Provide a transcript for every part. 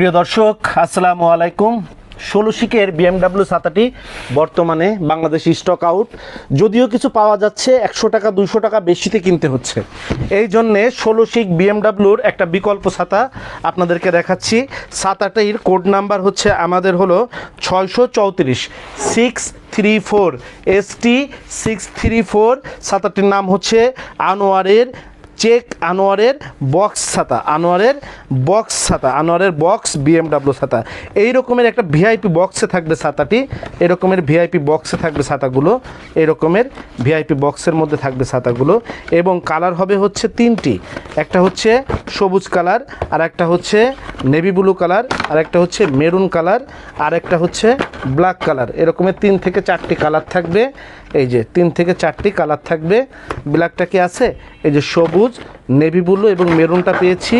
প্রিয় দর্শক, আসসালামু আলাইকুম। ষোলো শিকের বিএমডাব্লিউ ছাতাটি বর্তমানে বাংলাদেশ স্টক আউট যদিও কিছু পাওয়া যাচ্ছে, একশো টাকা, দুইশো টাকা বেশিতে কিনতে হচ্ছে। এই জন্যে ষোলো শিক বিএমডাব্লিউর একটা বিকল্প ছাতা আপনাদেরকে দেখাচ্ছি। ছাতাটির কোড নাম্বার হচ্ছে, আমাদের হলো ছয়শো চৌত্রিশ six three four S T six three four ছাতাটির নাম হচ্ছে আনোয়ারের চেক আনোয়ারের বক্স ছাতা, আনোয়ারের বক্স ছাতা, আনোয়ারের বক্স বিএমডাব্লিউ ছাতা। এই রকমের একটা ভিআইপি বক্সে থাকবে ছাতাটি এরকমের ভিআইপি বক্সে থাকবে ছাতাগুলো, এই রকমের ভিআইপি বক্সের মধ্যে থাকবে ছাতাগুলো। এবং কালার হবে হচ্ছে তিনটি, একটা হচ্ছে সবুজ কালার, আর একটা হচ্ছে নেভি ব্লু কালার, আর একটা হচ্ছে মেরুন কালার, আর একটা হচ্ছে ব্ল্যাক কালার। এরকমের তিন থেকে চারটি কালার থাকবে। এই যে তিন থেকে চারটি কালার থাকবে। ব্ল্যাকটা কি আছে? এই যে সবুজ, নেভি ব্লু এবং মেরুনটা পেয়েছি।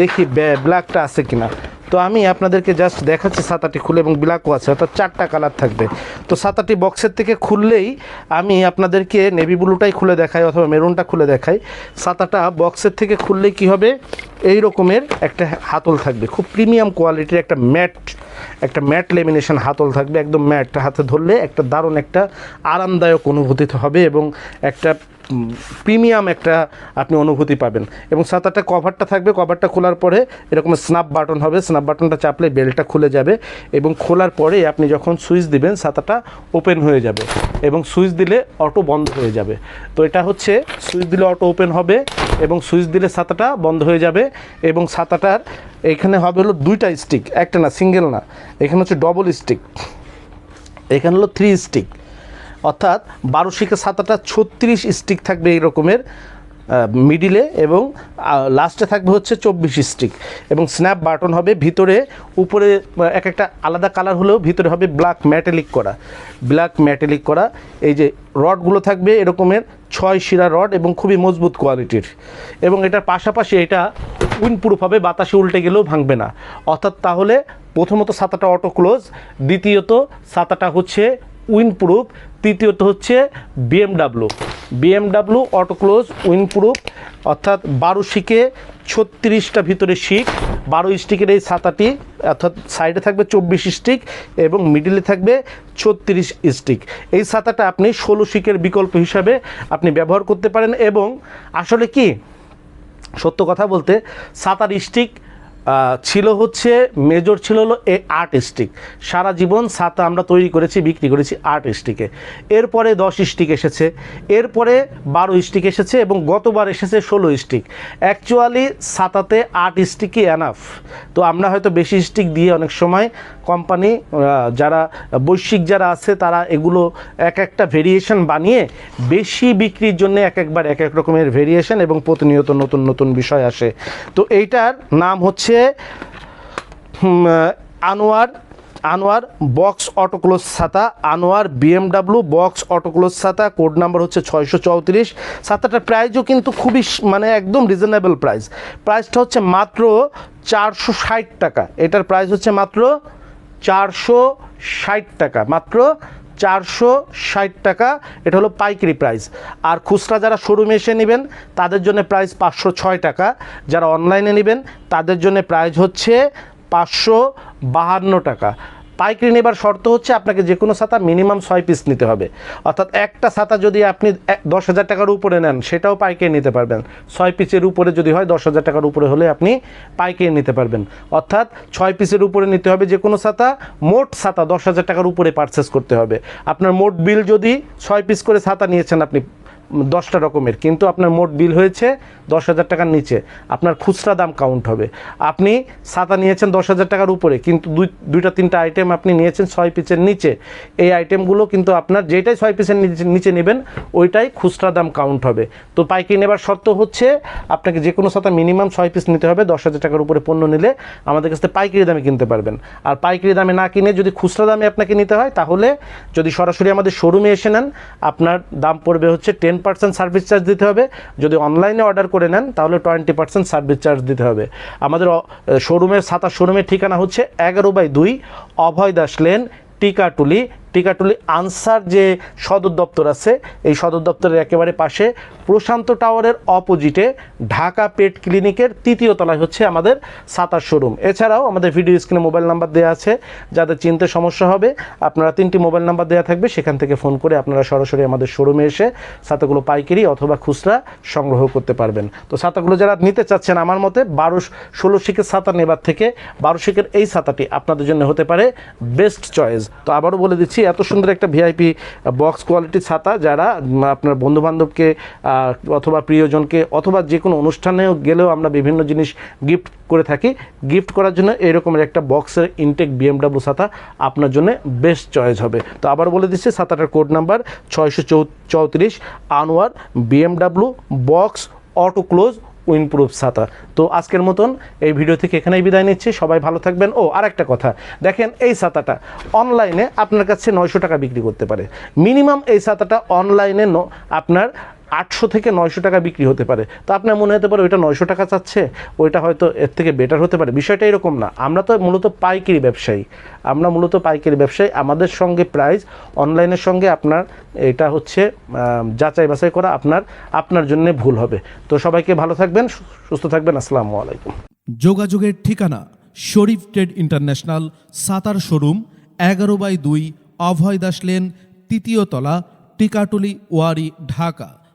দেখি ব্ল্যাকটা আছে কিনা। তো আমি আপনাদেরকে জাস্ট দেখাচ্ছি ছাতাটি খুলে এবং ব্ল্যাকও আছে, অর্থাৎ চারটা কালার থাকবে। তো ছাতাটি বক্সের থেকে খুললেই আমি আপনাদেরকে নেভি ব্লুটাই খুলে দেখাই অথবা মেরুনটা খুলে দেখাই। ছাতাটা বক্সের থেকে খুললেই কি হবে? এই রকমের একটা হাতল থাকবে। খুব প্রিমিয়াম কোয়ালিটির একটা ম্যাট একটা ম্যাট লেমিনেশন হাতল থাকবে, একদম ম্যাট হাতে ধরলে একটা দারুণ একটা আরামদায়ক অনুভূতি হবে এবং একটা প্রিমিয়াম একটা আপনি অনুভূতি পাবেন। এবং ছাতাটা কভারটা থাকবে, কভারটা খোলার পরে এরকম স্নাপ বাটন হবে স্নাপ বাটনটা চাপলে বেলটা খুলে যাবে এবং খোলার পরে আপনি যখন সুইচ দিবেন ছাতাটা ওপেন হয়ে যাবে এবং সুইচ দিলে অটো বন্ধ হয়ে যাবে। তো এটা হচ্ছে সুইচ দিলে অটো ওপেন হবে এবং সুইচ দিলে ছাতাটা বন্ধ হয়ে যাবে এবং ছাতাটার এখানে হবে হলো দুইটা স্টিক একটা না সিঙ্গেল না, এখানে হচ্ছে ডবল স্টিক এখানে হলো থ্রি স্টিক অর্থাৎ বারো শিখে ছাতাটা ছত্রিশ স্টিক থাকবে এই রকমের মিডিলে এবং লাস্টে থাকবে হচ্ছে চব্বিশ স্টিক এবং স্ন্যাপ বাটন হবে ভিতরে, উপরে এক একটা আলাদা কালার হলেও ভিতরে হবে ব্ল্যাক ম্যাটেলিক করা। ব্ল্যাক ম্যাটেলিক করা, এই যে রডগুলো থাকবে এরকমের, ছয় শিরা রড এবং খুবই মজবুত কোয়ালিটির এবং এটার পাশাপাশি এটা উইনপ্রুফ হবে, বাতাসে উল্টে গেলেও ভাঙবে না। অর্থাৎ তাহলে প্রথমত ছাতাটা অটো ক্লোজ দ্বিতীয়ত ছাতাটা হচ্ছে উইনপ্রুফ, তৃতীয়ত হচ্ছে বিএমডাব্লু বিএমডাব্লু অটোক্লোজ উইনপ্রুফ, অর্থাৎ বারো শিকে ছত্রিশটা ভিতরে শিক, বারো স্টিকের এই ছাতাটি, অর্থাৎ সাইডে থাকবে চব্বিশ স্টিক এবং মিডিলে থাকবে ছত্রিশ স্টিক। এই ছাতাটা আপনি ষোলো শিকের বিকল্প হিসাবে আপনি ব্যবহার করতে পারেন এবং আসলে কি? সত্য কথা বলতে সাতার স্টিক ছিল হচ্ছে মেজর ছিল হলো এ আর্ট স্টিক সারা জীবন সাতা আমরা তৈরি করেছি, বিক্রি করেছি আর্ট স্টিকে এরপরে দশ স্টিক এসেছে, এরপরে বারো স্টিক এসেছে এবং গতবার এসেছে ষোলো স্টিক অ্যাকচুয়ালি সাতাতে আর্ট স্টিকই অ্যানাফ তো আমরা হয়তো বেশি স্টিক দিয়ে অনেক সময় কোম্পানি যারা বৈশ্বিক যারা আছে, তারা এগুলো এক একটা ভেরিয়েশন বানিয়ে বেশি বিক্রির জন্য এক একবার এক এক রকমের ভেরিয়েশন এবং প্রতিনিয়ত নতুন নতুন বিষয় আসে। তো এইটার নাম হচ্ছে আনোয়ার আনোয়ার বক্স অটোক্লোজ ছাতা, Anwar BMW box auto close ছাতা, কোড নাম্বার হচ্ছে ছয়শো চৌত্রিশ। ছাতাটার প্রাইসও কিন্তু খুবই মানে একদম রিজনেবল প্রাইস প্রাইসটা হচ্ছে মাত্র চারশো ষাট টাকা। এটার প্রাইস হচ্ছে মাত্র চারশো ষাট টাকা, মাত্র চারশো ষাট টাকা। এটা হলো পাইকারি প্রাইস আর খুচরা যারা শোরুমে এসে নেবেন, তাদের জন্য প্রাইস পাঁচশো ছয় টাকা। যারা অনলাইনে নেবেন, তাদের জন্য প্রাইস হচ্ছে পাঁচশো বাহান্ন টাকা। পাইকারি নেবার শর্ত হচ্ছে আপনাকে যে কোনো ছাতা মিনিমাম ছয় পিস নিতে হবে। অর্থাৎ একটা ছাতা যদি আপনি দশ হাজার টাকার উপরে নেন, সেটাও পাইকারি নিতে পারবেন। ছয় পিসের উপরে যদি হয়, দশ হাজার টাকার উপরে হলে আপনি পাইকারি নিতে পারবেন। অর্থাৎ ছয় পিসের উপরে নিতে হবে যে কোনো ছাতা, মোট ছাতা দশ হাজার টাকার উপরে পারচেস করতে হবে। আপনার মোট বিল যদি ছয় পিস করে ছাতা নিয়েছেন আপনি দশটা রকমের, কিন্তু আপনার মোট বিল হয়েছে দশ হাজার টাকার নিচে। আপনার খুচরা দাম কাউন্ট হবে। আপনি ছাতা নিয়েছেন দশ হাজার টাকার উপরে, কিন্তু দুই, দুইটা, তিনটা আইটেম আপনি নিয়েছেন ছয় পিসের নিচে। এই আইটেমগুলো কিন্তু আপনার যেটাই ছয় পিসের নিচে নেবেন, ওইটাই খুচরা দাম কাউন্ট হবে। তো পাইকারি নেবার শর্ত হচ্ছে, আপনাকে যে কোনো ছাতা মিনিমাম ছয় পিস নিতে হবে, দশ হাজার টাকার উপরে পণ্য নিলে আমাদের কাছ থেকে পাইকারি দামে কিনতে পারবেন। আর পাইকারি দামে না কিনে যদি খুচরা দামে আপনাকে নিতে হয়, তাহলে যদি সরাসরি আমাদের শোরুমে এসে নেন, আপনার দাম পড়বে হচ্ছে টেন পার্সেন্ট সার্ভিস চার্জ দিতে হবে। যদি অনলাইনে অর্ডার করে নেন, তাহলে টোয়েন্টি পার্সেন্ট সার্ভিস চার্জ দিতে হবে। আমাদের শোরুমের সাতাশ শোরুমের ঠিকানা হচ্ছে এগারো বাই দুই অভয় দাস লেন টিকাটুলি টিকাটুলি আনসার যে সদর দপ্তর আছে, এই সদর দপ্তরের একেবারে পাশে প্রশান্ত টাওয়ারের অপোজিটে ঢাকা পেট ক্লিনিকের তৃতীয় তলায় হচ্ছে আমাদের সাতার শোরুম। এছাড়াও আমাদের ভিডিও স্ক্রিনে মোবাইল নাম্বার দেওয়া আছে, যাদের চিনতে সমস্যা হবে, আপনারা তিনটি মোবাইল নাম্বার দেওয়া থাকবে, সেখান থেকে ফোন করে আপনারা সরাসরি আমাদের শোরুমে এসে ছাতাগুলো পাইকারি অথবা খুচরা সংগ্রহ করতে পারবেন। তো ছাতাগুলো যারা নিতে চাচ্ছেন আমার মতে বারো ষোলো শিখের ছাতা নেবার থেকে বারো শিখের এই ছাতাটি আপনাদের জন্য হতে পারে বেস্ট চয়েস তো আবারও বলে দিচ্ছি এত সুন্দর একটা ভিআইপি বক্স কোয়ালিটির ছাতা যারা আপনার বন্ধুবান্ধবকে অথবা প্রিয়জনকে, অথবা যে কোনো অনুষ্ঠানেও গেলেও আমরা বিভিন্ন জিনিস গিফট করে থাকি। গিফট করার জন্য এরকমের একটা বক্সের ইনটেক বিএমডাব্লিউ ছাতা আপনার জন্য বেস্ট চয়েস হবে। তো আবার বলে দিচ্ছি, ছাতাটার কোড নাম্বার ছয়শো চৌত্রিশ, Anwar BMW box auto close windproof ছাতা। তো আজকের মতন এই ভিডিও থেকে এখানেই বিদায় নিচ্ছি। সবাই ভালো থাকবেন। ও আর একটা কথা। দেখেন এই ছাতাটা অনলাইনে আপনার কাছে নয়শো টাকা বিক্রি করতে পারে। মিনিমাম এই ছাতাটা অনলাইনে আপনার আটশো থেকে নয়শো টাকা বিক্রি হতে পারে। তো আপনার মনে হতে পারে ওইটা নয়শো টাকা চাচ্ছে, ওইটা হয়তো এর থেকে বেটার হতে পারে। বিষয়টা এরকম না। আমরা তো মূলত পাইকারি ব্যবসায়ী। আমরা মূলত পাইকারি ব্যবসায়ী। আমাদের সঙ্গে প্রাইস অনলাইনের সঙ্গে আপনার এটা হচ্ছে যাচাই বাছাই করা আপনার আপনার জন্য ভুল হবে। তো সবাইকে ভালো থাকবেন সুস্থ থাকবেন। আসসালামু আলাইকুম। যোগাযোগের ঠিকানা শরীফ ট্রেড ইন্টারন্যাশনাল, সাতার শোরুম, এগারো বাই দুই, অভয় দাস লেন, তৃতীয় তলা, টিকাটুলি ওয়ারি, ঢাকা।